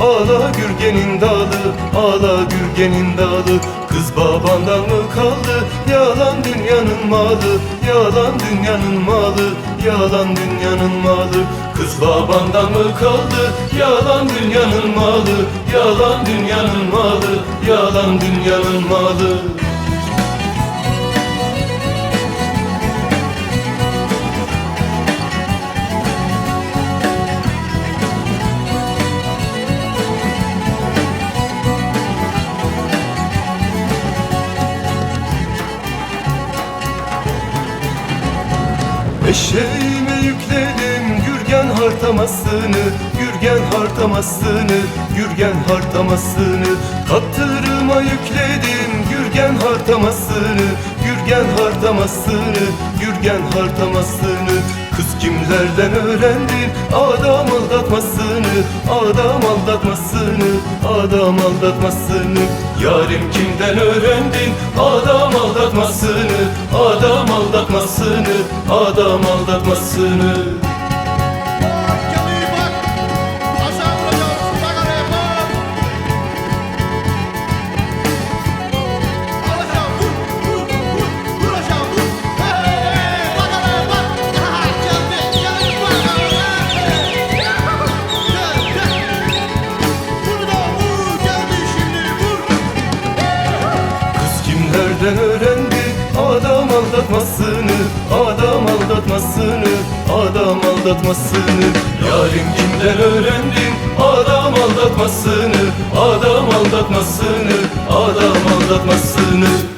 Ağla Gürgen'in dalı Ağla Gürgen'in dalı. Kız babandan mı kaldı? Yalan dünyanın malı Yalan dünyanın malı Yalan dünyanın malı. Kız babandan mı kaldı? Yalan dünyanın malı Yalan dünyanın malı Yalan dünyanın malı Eşeğime yükledim Gürgen hartamasını Gürgen hartamasını Gürgen hartamasını. Katırıma yükledim Gürgen hartamasını Gürgen hartamasını Gürgen hartamasını Kız kimlerden öğrendin? Adam aldatmasını Adam aldatmasını Adam aldatmasını. Yarim kimden öğrendin? Adam aldatmasını Adam aldatmasını Adam aldatmasını kimlerden öğrendi. Adam aldatmasını Adam aldatmasını Adam aldatmasını. Yarim kimden öğrendin Adam aldatmasını Adam aldatmasını Adam aldatmasını